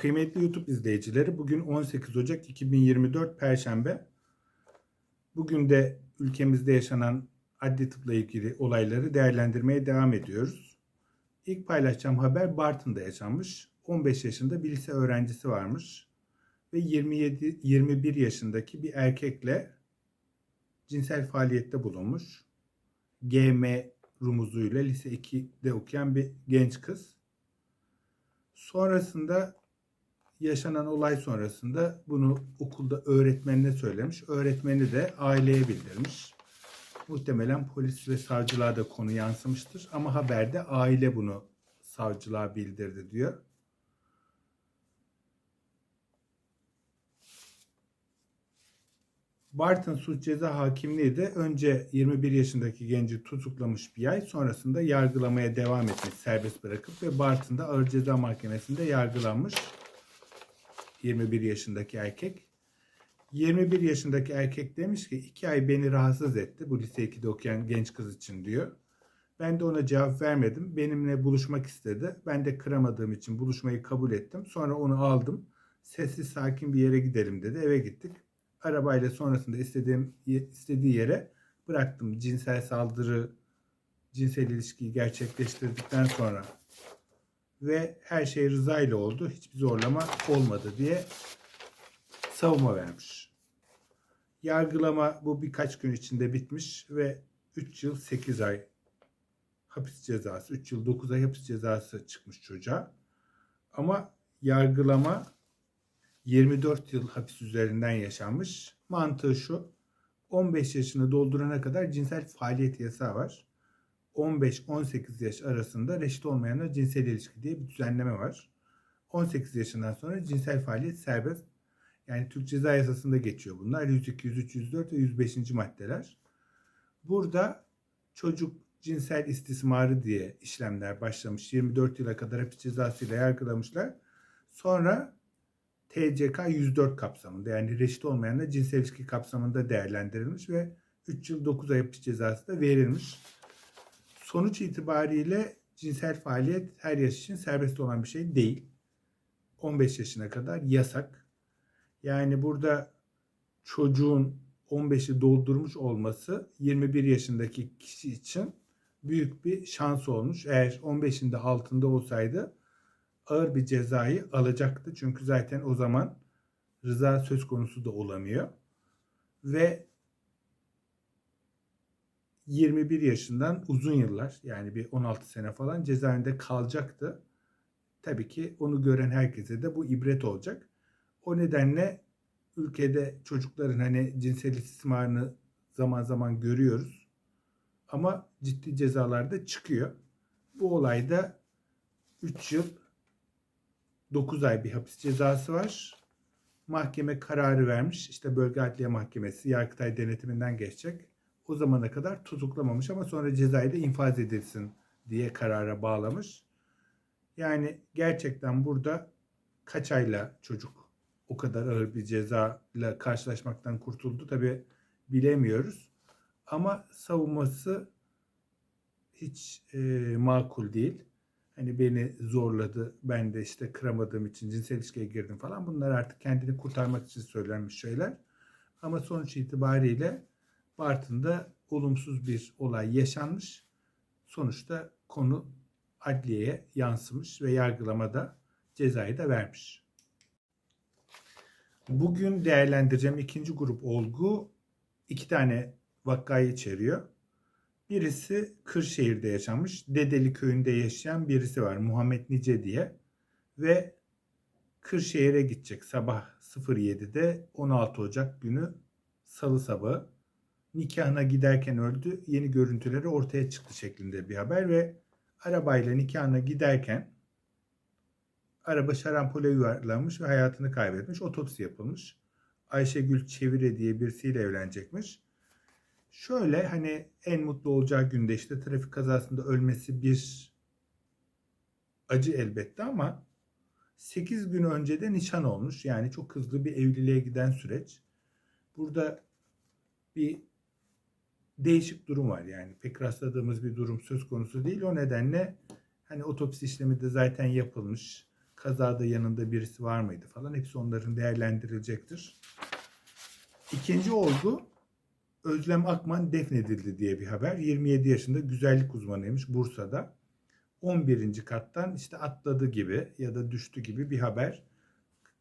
Kıymetli YouTube izleyicileri bugün 18 Ocak 2024 Perşembe. Bugün de ülkemizde yaşanan adli tıpla ilgili olayları değerlendirmeye devam ediyoruz. İlk paylaşacağım haber Bartın'da yaşanmış. 15 yaşında bir lise öğrencisi varmış ve 27 21 yaşındaki bir erkekle cinsel faaliyette bulunmuş. GM rumuzuyla lise 2'de okuyan bir genç kız. Sonrasında yaşanan olay sonrasında bunu okulda öğretmenine söylemiş. Öğretmeni de aileye bildirmiş. Muhtemelen polis ve savcılığa da konu yansımıştır. Ama haberde aile bunu savcılığa bildirdi diyor. Bartın Suç Ceza Hakimliği de önce 21 yaşındaki genci tutuklamış bir ay sonrasında yargılamaya devam etmiş serbest bırakıp ve Bartın'da Ağır Ceza Mahkemesi'nde yargılanmış 21 yaşındaki erkek. 21 yaşındaki erkek demiş ki 2 ay beni rahatsız etti bu lise 2'de okuyan genç kız için diyor. Ben de ona cevap vermedim. Benimle buluşmak istedi. Ben de kıramadığım için buluşmayı kabul ettim. Sonra onu aldım. Sessiz sakin bir yere gidelim dedi. Eve gittik arabayla sonrasında istediğim istediği yere bıraktım. Cinsel saldırı, cinsel ilişkiyi gerçekleştirdikten sonra ve her şey rıza ile oldu. Hiçbir zorlama olmadı diye savunma vermiş. Yargılama bu birkaç gün içinde bitmiş ve 3 yıl 8 ay hapis cezası, 3 yıl 9 ay hapis cezası çıkmış çocuğa. Ama yargılama 24 yıl hapis üzerinden yaşanmış. Mantığı şu. 15 yaşını doldurana kadar cinsel faaliyet yasağı var. 15-18 yaş arasında reşit olmayanla cinsel ilişki diye bir düzenleme var. 18 yaşından sonra cinsel faaliyet serbest. Yani Türk Ceza Yasası'nda geçiyor bunlar. 102, 103, 104 ve 105. maddeler. Burada çocuk cinsel istismarı diye işlemler başlamış. 24 yıla kadar hapis cezasıyla yargılamışlar. Sonra TCK 104 kapsamında yani reşit olmayanla cinsel ilişki kapsamında değerlendirilmiş ve 3 yıl 9 ay hapis cezası da verilmiş. Sonuç itibariyle cinsel faaliyet her yaş için serbest olan bir şey değil. 15 yaşına kadar yasak. Yani burada çocuğun 15'i doldurmuş olması 21 yaşındaki kişi için büyük bir şans olmuş. Eğer 15'inde altında olsaydı ağır bir cezayı alacaktı. Çünkü zaten o zaman rıza söz konusu da olamıyor. Ve 21 yaşından uzun yıllar yani bir 16 sene falan cezaevinde kalacaktı. Tabii ki onu gören herkese de bu ibret olacak. O nedenle ülkede çocukların hani cinsel istismarını zaman zaman görüyoruz. Ama ciddi cezalar da çıkıyor. Bu olayda 3 yıl 9 ay bir hapis cezası var. Mahkeme kararı vermiş. İşte Bölge Adliye Mahkemesi Yargıtay denetiminden geçecek. O zamana kadar tutuklamamış ama sonra cezayı da infaz edilsin diye karara bağlamış. Yani gerçekten burada kaç ayla çocuk o kadar ağır bir cezayla karşılaşmaktan kurtuldu tabi bilemiyoruz. Ama savunması hiç e, makul değil hani beni zorladı, ben de işte kıramadığım için cinsel ilişkiye girdim falan. Bunlar artık kendini kurtarmak için söylenmiş şeyler. Ama sonuç itibariyle Bartın'da olumsuz bir olay yaşanmış. Sonuçta konu adliyeye yansımış ve yargılamada cezayı da vermiş. Bugün değerlendireceğim ikinci grup olgu iki tane vakayı içeriyor. Birisi Kırşehir'de yaşamış. Dedeli köyünde yaşayan birisi var. Muhammed Nice diye. Ve Kırşehir'e gidecek sabah 07'de 16 Ocak günü salı sabahı. Nikahına giderken öldü. Yeni görüntüleri ortaya çıktı şeklinde bir haber ve arabayla nikahına giderken araba şarampole yuvarlanmış ve hayatını kaybetmiş. Otopsi yapılmış. Ayşegül Çevire diye birisiyle evlenecekmiş. Şöyle hani en mutlu olacağı günde işte trafik kazasında ölmesi bir acı elbette ama 8 gün önce de nişan olmuş. Yani çok hızlı bir evliliğe giden süreç. Burada bir değişik durum var yani. Pek rastladığımız bir durum söz konusu değil. O nedenle hani otopsi işlemi de zaten yapılmış. kazada yanında birisi var mıydı falan hepsi onların değerlendirilecektir. İkinci olgu Özlem Akman defnedildi diye bir haber. 27 yaşında güzellik uzmanıymış Bursa'da. 11. kattan işte atladı gibi ya da düştü gibi bir haber.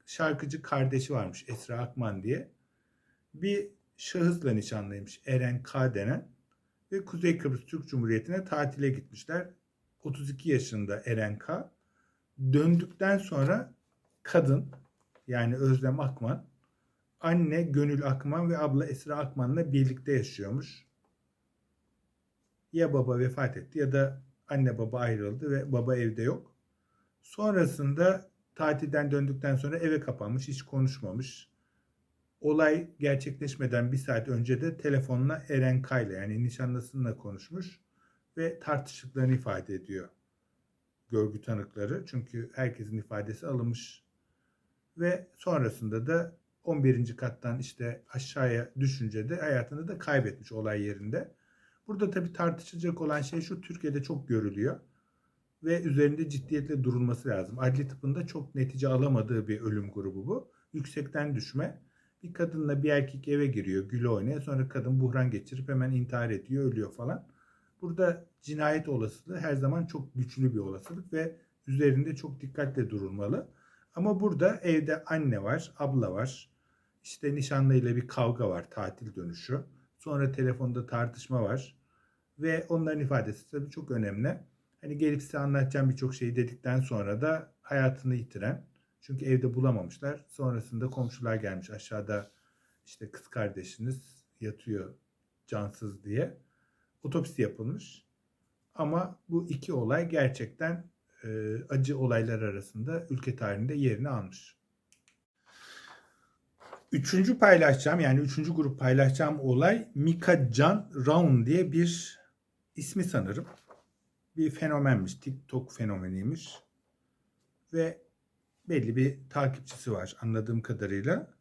Şarkıcı kardeşi varmış Esra Akman diye. Bir şahısla nişanlıymış Eren K denen ve Kuzey Kıbrıs Türk Cumhuriyeti'ne tatile gitmişler. 32 yaşında Eren K. Döndükten sonra kadın yani Özlem Akman anne Gönül Akman ve abla Esra Akman'la birlikte yaşıyormuş. Ya baba vefat etti ya da anne baba ayrıldı ve baba evde yok. Sonrasında tatilden döndükten sonra eve kapanmış, hiç konuşmamış. Olay gerçekleşmeden bir saat önce de telefonla Eren Kayla yani nişanlısıyla konuşmuş ve tartıştıklarını ifade ediyor görgü tanıkları. Çünkü herkesin ifadesi alınmış ve sonrasında da 11. kattan işte aşağıya düşünce de hayatını da kaybetmiş olay yerinde. Burada tabii tartışılacak olan şey şu Türkiye'de çok görülüyor ve üzerinde ciddiyetle durulması lazım. Adli tıpında çok netice alamadığı bir ölüm grubu bu. Yüksekten düşme. Bir kadınla bir erkek eve giriyor, gül oynaya. Sonra kadın buhran geçirip hemen intihar ediyor, ölüyor falan. Burada cinayet olasılığı her zaman çok güçlü bir olasılık ve üzerinde çok dikkatle durulmalı. Ama burada evde anne var, abla var. İşte nişanlıyla bir kavga var, tatil dönüşü. Sonra telefonda tartışma var. Ve onların ifadesi tabii çok önemli. Hani gelip size anlatacağım birçok şeyi dedikten sonra da hayatını yitiren. Çünkü evde bulamamışlar. Sonrasında komşular gelmiş aşağıda işte kız kardeşiniz yatıyor cansız diye. Otopsi yapılmış. Ama bu iki olay gerçekten e, acı olaylar arasında ülke tarihinde yerini almış. Üçüncü paylaşacağım yani üçüncü grup paylaşacağım olay Mika Can Raun diye bir ismi sanırım. Bir fenomenmiş. TikTok fenomeniymiş. Ve belli bir takipçisi var anladığım kadarıyla.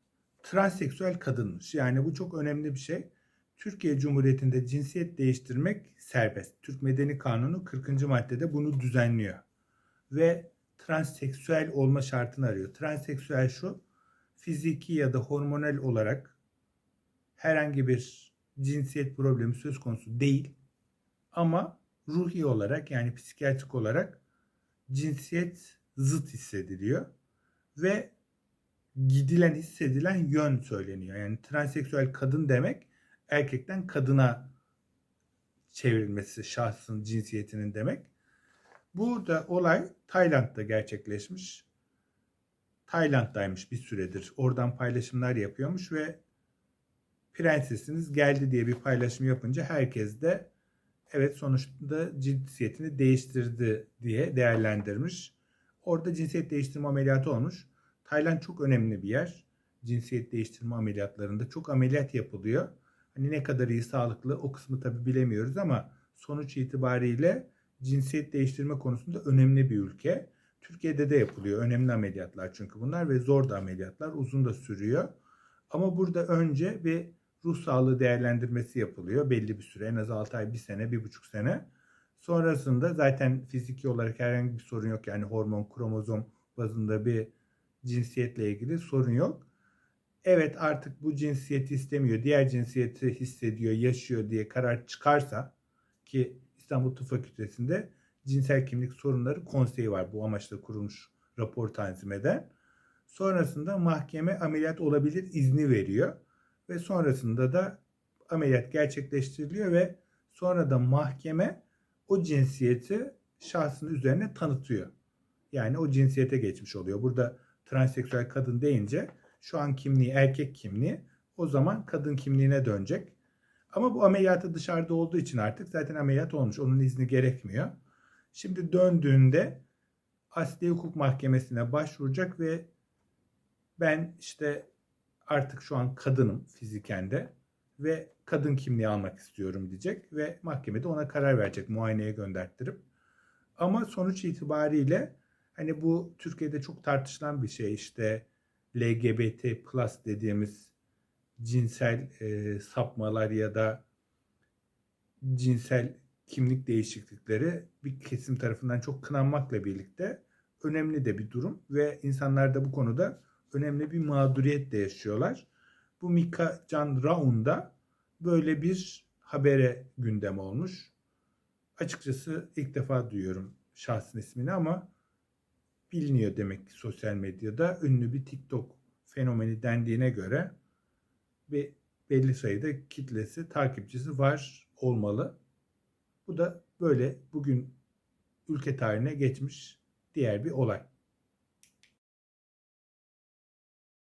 Transseksüel kadınmış. Yani bu çok önemli bir şey. Türkiye Cumhuriyeti'nde cinsiyet değiştirmek serbest. Türk Medeni Kanunu 40. maddede bunu düzenliyor. Ve transseksüel olma şartını arıyor. Transseksüel şu, fiziki ya da hormonal olarak herhangi bir cinsiyet problemi söz konusu değil. Ama ruhi olarak yani psikiyatrik olarak cinsiyet zıt hissediliyor. Ve gidilen hissedilen yön söyleniyor. Yani transseksüel kadın demek erkekten kadına çevrilmesi şahsın cinsiyetinin demek. Burada olay Tayland'da gerçekleşmiş. Tayland'daymış bir süredir. Oradan paylaşımlar yapıyormuş ve prensesiniz geldi diye bir paylaşım yapınca herkes de evet sonuçta cinsiyetini değiştirdi diye değerlendirmiş. Orada cinsiyet değiştirme ameliyatı olmuş. Tayland çok önemli bir yer. Cinsiyet değiştirme ameliyatlarında çok ameliyat yapılıyor. Hani ne kadar iyi sağlıklı o kısmı tabi bilemiyoruz ama sonuç itibariyle cinsiyet değiştirme konusunda önemli bir ülke. Türkiye'de de yapılıyor. Önemli ameliyatlar çünkü bunlar ve zor da ameliyatlar. Uzun da sürüyor. Ama burada önce bir ruh sağlığı değerlendirmesi yapılıyor. Belli bir süre en az 6 ay, 1 sene, 1,5 sene. Sonrasında zaten fiziki olarak herhangi bir sorun yok. Yani hormon, kromozom bazında bir cinsiyetle ilgili sorun yok. Evet artık bu cinsiyeti istemiyor, diğer cinsiyeti hissediyor, yaşıyor diye karar çıkarsa ki İstanbul Tıp Fakültesi'nde cinsel kimlik sorunları konseyi var. Bu amaçla kurulmuş rapor tanzim. Sonrasında mahkeme ameliyat olabilir izni veriyor. Ve sonrasında da ameliyat gerçekleştiriliyor ve sonra da mahkeme o cinsiyeti şahsın üzerine tanıtıyor. Yani o cinsiyete geçmiş oluyor. Burada transseksüel kadın deyince şu an kimliği erkek kimliği o zaman kadın kimliğine dönecek. Ama bu ameliyatı dışarıda olduğu için artık zaten ameliyat olmuş. Onun izni gerekmiyor. Şimdi döndüğünde Asli Hukuk Mahkemesi'ne başvuracak ve ben işte artık şu an kadınım fiziken de ve kadın kimliği almak istiyorum diyecek ve mahkemede ona karar verecek muayeneye gönderttirip. Ama sonuç itibariyle hani bu Türkiye'de çok tartışılan bir şey işte LGBT plus dediğimiz cinsel e, sapmalar ya da cinsel kimlik değişiklikleri bir kesim tarafından çok kınanmakla birlikte önemli de bir durum ve insanlar da bu konuda önemli bir mağduriyet de yaşıyorlar. Bu Mika Can Raun da böyle bir habere gündem olmuş. Açıkçası ilk defa duyuyorum şahsın ismini ama biliniyor demek ki sosyal medyada ünlü bir TikTok fenomeni dendiğine göre bir belli sayıda kitlesi, takipçisi var olmalı. Bu da böyle bugün ülke tarihine geçmiş diğer bir olay.